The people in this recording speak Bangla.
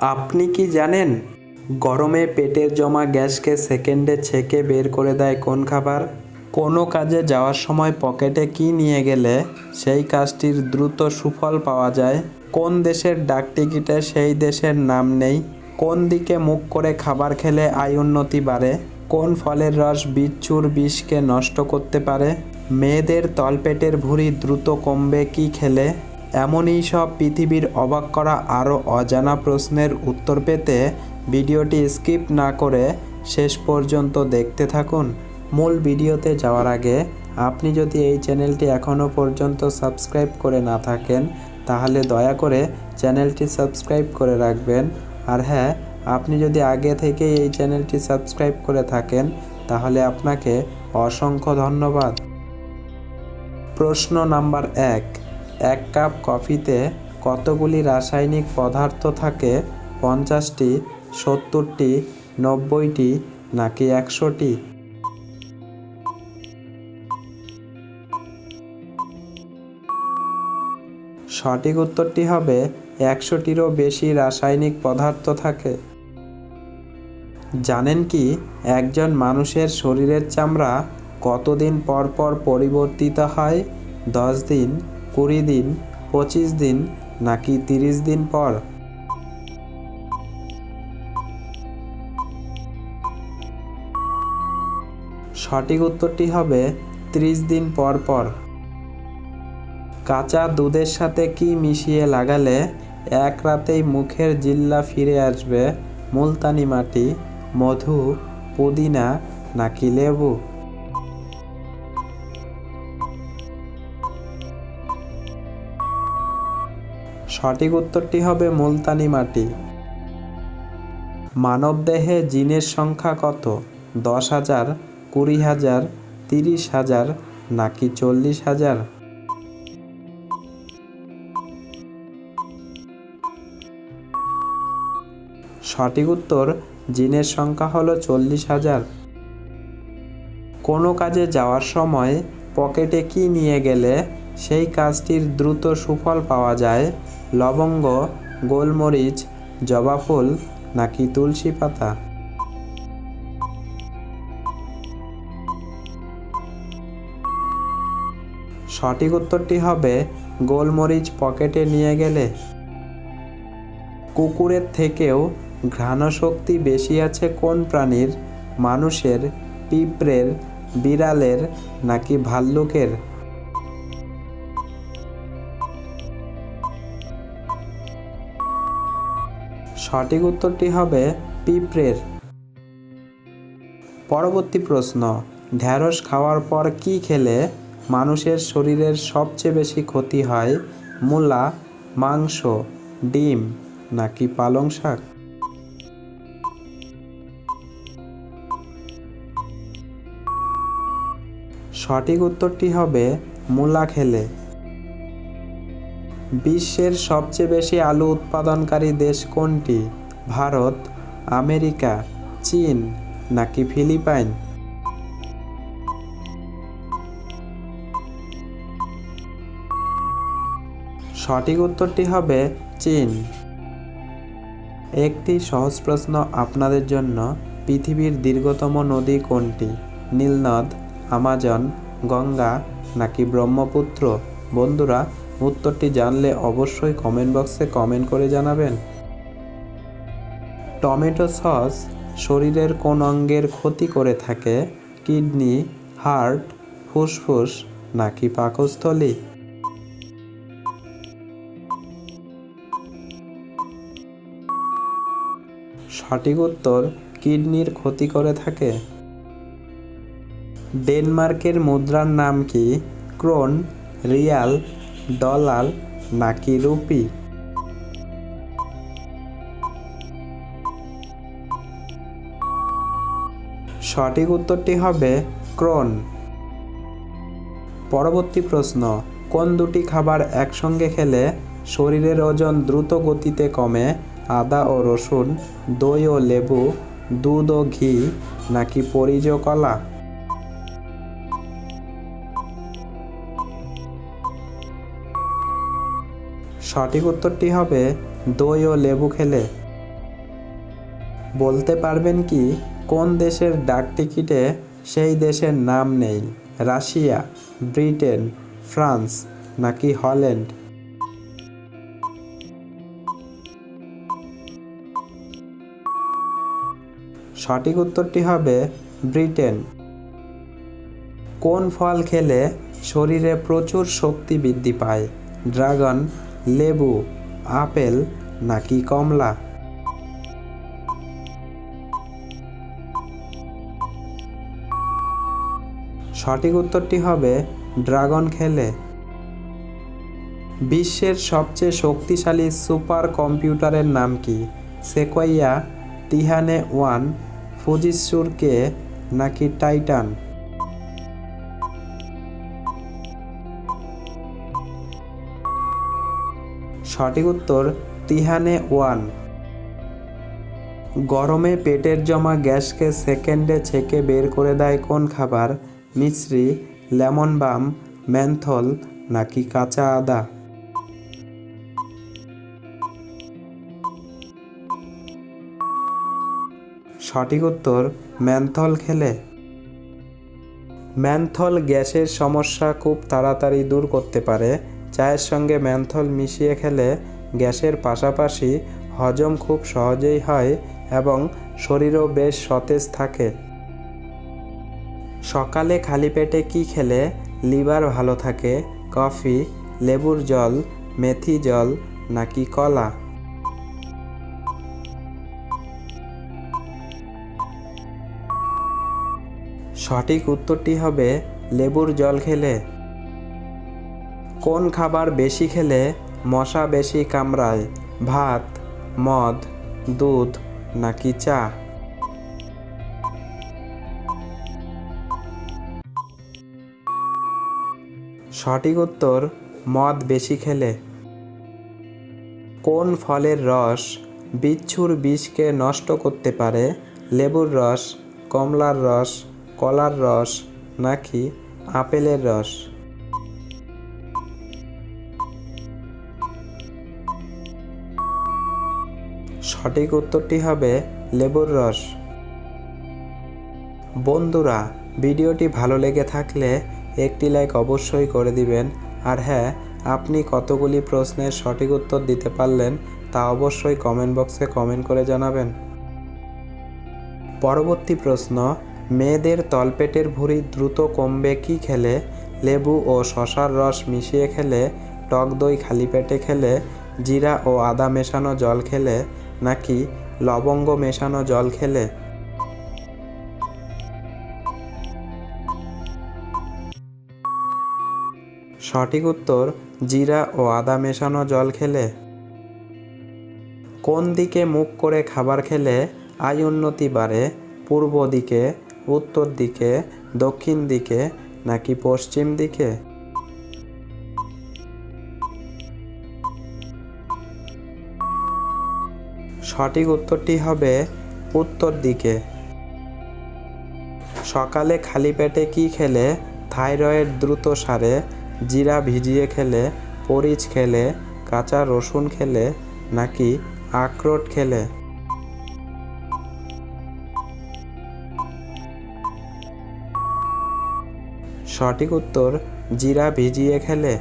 আপনি কি জানেন? গরমে পেটের জমা গ্যাসকে সেকেন্ডে ছেঁকে বের করে দেয় কোন খাবার? কোনো কাজে যাওয়ার সময় পকেটে কি নিয়ে গেলে সেই কাজটির দ্রুত সুফল পাওয়া যায়? কোন দেশের ডাকটিকিটে সেই দেশের নাম নেই? কোন দিকে মুখ করে খাবার খেলে আয় উন্নতি বাড়ে? কোন ফলের রস বিচ্ছুর বিষকে নষ্ট করতে পারে? মেয়েদের তলপেটের ভুঁড়ি দ্রুত কমবে কি খেলে? এমনই সব পৃথিবীর অবাক করা আরও অজানা প্রশ্নের উত্তর পেতে ভিডিওটি স্কিপ না করে শেষ পর্যন্ত দেখতে থাকুন। মূল ভিডিওতে যাওয়ার আগে আপনি যদি এই চ্যানেলটি এখনও পর্যন্ত সাবস্ক্রাইব করে না থাকেন, তাহলে দয়া করে চ্যানেলটি সাবস্ক্রাইব করে রাখবেন। আর হ্যাঁ আপনি যদি আগে থেকে এই চ্যানেলটি সাবস্ক্রাইব করে থাকেন, তাহলে আপনাকে অসংখ্য ধন্যবাদ। প্রশ্ন নাম্বার এক। এক কাপ কফিতে কতগুলি রাসায়নিক পদার্থ থাকে? পঞ্চাশটি, সত্তরটি, নব্বইটি, নাকি একশোটি? সঠিক উত্তরটি হবে, একশোটিরও বেশি রাসায়নিক পদার্থ থাকে। জানেন কি, একজন মানুষের শরীরের চামড়া কতদিন পর পর পরিবর্তিত হয়? দশ দিন কুড়ি দিন, পঁচিশ দিন, নাকি তিরিশ দিন পর? সঠিক উত্তরটি হবে ত্রিশ দিন পর পর। কাঁচা দুধের সাথে কি মিশিয়ে লাগালে এক রাতেই মুখের জিল্লা ফিরে আসবে মুলতানি মাটি, মধু, পুদিনা, নাকি লেবু? সঠিক উত্তরটি হবে মুলতানি মাটি। মানবদেহে জিনের সংখ্যা কত? দশ হাজার, কুড়ি হাজার, তিরিশ হাজার, নাকি চল্লিশ হাজার? সঠিক উত্তর, জিনের সংখ্যা হলো চল্লিশ হাজার। কোনো কাজে যাওয়ার সময় পকেটে কি নিয়ে গেলে সেই কাজটির দ্রুত সুফল পাওয়া যায়? লবঙ্গ, গোলমরিচ, জবা ফুল নাকি তুলসী পাতা? সঠিক উত্তরটি হবে গোলমরিচ পকেটে নিয়ে গেলে। কুকুরের থেকেও ঘ্রাণশক্তি বেশি আছে কোন প্রাণীর? মানুষের, পিঁপড়ের, বিড়ালের নাকি ভাল্লুকের? সঠিক উত্তরটি হবে পিঁপড়ের। পরবর্তী প্রশ্ন, ঢ্যাঁড়স খাওয়ার পর কি খেলে মানুষের শরীরের সবচেয়ে বেশি ক্ষতি হয়, মূলা, মাংস, ডিম নাকি পালং শাক? সঠিক উত্তরটি হবে মূলা খেলে। বিশ্বের সবচেয়ে বেশি আলু উৎপাদনকারী দেশ কোনটি? ভারত, আমেরিকা, চীন, নাকি ফিলিপাইন? সঠিক উত্তরটি হবে চীন। একটি সহজ প্রশ্ন আপনাদের জন্য। পৃথিবীর দীর্ঘতম নদী কোনটি? নীলনদ, আমাজন, গঙ্গা, নাকি ব্রহ্মপুত্র? বন্ধুরা উত্তরটি জানলে অবশ্যই কমেন্ট বক্সে কমেন্ট করে জানাবেন। টমেটো সস শরীরের কোন অঙ্গের ক্ষতি করে থাকে? কিডনি, হার্ট, ফুসফুস নাকি পাকস্থলী? সঠিক উত্তর, কিডনির ক্ষতি করে থাকে। ডেনমার্কের মুদ্রার নাম কি? ক্রোন, রিয়াল ডলার নাকি রুপি? সঠিক উত্তরটি হবে ক্রোন। পরবর্তী প্রশ্ন, কোন দুটি খাবার একসঙ্গে খেলে শরীরের ওজন দ্রুত গতিতে কমে? আদা ও রসুন, দই ও লেবু, দুধ ও ঘি, নাকি পরিজ কলা? সঠিক উত্তরটি হবে দই ও লেবু খেলে। বলতে পারবেন কি, কোন দেশের ডাক টিকিটে সেই দেশের নাম নেই, রাশিয়া, ব্রিটেন, ফ্রান্স নাকি হল্যান্ড? সঠিক উত্তরটি হবে ব্রিটেন। কোন ফল খেলে শরীরে প্রচুর শক্তি বৃদ্ধি পায়? ড্রাগন লেবু, আপেল নাকি কমলা? সঠিক উত্তরটি হবে ড্রাগন খেলে। বিশ্বের সবচেয়ে শক্তিশালী সুপার কম্পিউটারের নাম কি? সেকোয়া, তিহানে ওয়ান ফুজিসুর কে নাকি টাইটান? সঠিক উত্তর তিহানে ওয়ান। গরমে পেটের জমা গ্যাসকে সেকেন্ডে ছেঁকে বের করে দেয় কোন খাবার? মিশ্রি লেমন বাম ম্যান্থল নাকি কাঁচা আদা? সঠিক উত্তর ম্যান্থল খেলে। ম্যান্থল গ্যাসের সমস্যা খুব তাড়াতাড়ি দূর করতে পারে। চায়ের সঙ্গে ম্যান্থল মিশিয়ে খেলে গ্যাসের পাশাপাশি হজম খুব সহজেই হয় এবং শরীরও বেশ সতেজ থাকে। সকালে খালি পেটে কি খেলে? লিভার ভালো থাকে, কফি, লেবুর জল, মেথি জল নাকি কলা? সঠিক উত্তরটি হবে লেবুর জল খেলে। কোন খাবার বেশি খেলে মশা বেশি কামড়ায়? ভাত, মদ, দুধ নাকি চা? সঠিক উত্তর, মদ বেশি খেলে। কোন ফলের রস বিচ্ছুর বিষকে নষ্ট করতে পারে? লেবুর রস, কমলার রস, কলার রস নাকি আপেলের রস? সঠিক উত্তরটি হবে লেবুর রস। বন্ধুরা, ভিডিওটি ভালো লেগে থাকলে একটি লাইক অবশ্যই করে দিবেন। আর হ্যাঁ আপনি কতগুলি প্রশ্নের সঠিক উত্তর দিতে পারলেন তা অবশ্যই কমেন্ট বক্সে কমেন্ট করে জানাবেন। পরবর্তী প্রশ্ন, মেয়েদের তলপেটের ভুঁড়ি দ্রুত কমবে কি খেলে? লেবু ও শশার রস মিশিয়ে খেলে, টক দই খালি পেটে খেলে, জিরা ও আদা মেশানো জল খেলে নাকি লবঙ্গ মেশানো জল খেলে? সঠিক উত্তর, জিরা ও আদা মেশানো জল খেলে। কোন দিকে মুখ করে খাবার খেলে আয় উন্নতি বাড়ে? পূর্ব দিকে, উত্তর দিকে, দক্ষিণ দিকে নাকি পশ্চিম দিকে? সঠিক উত্তরটি হবে উত্তর দিকে। সকালে খালি পেটে কি খেলে? থাইরয়েড দ্রুত সারে, জিরা ভিজিয়ে খেলে পরিচ খেলে, কাঁচা রসুন খেলে, নাকি আখরোট খেলে? সঠিক উত্তর, জিরা ভিজিয়ে খেলে।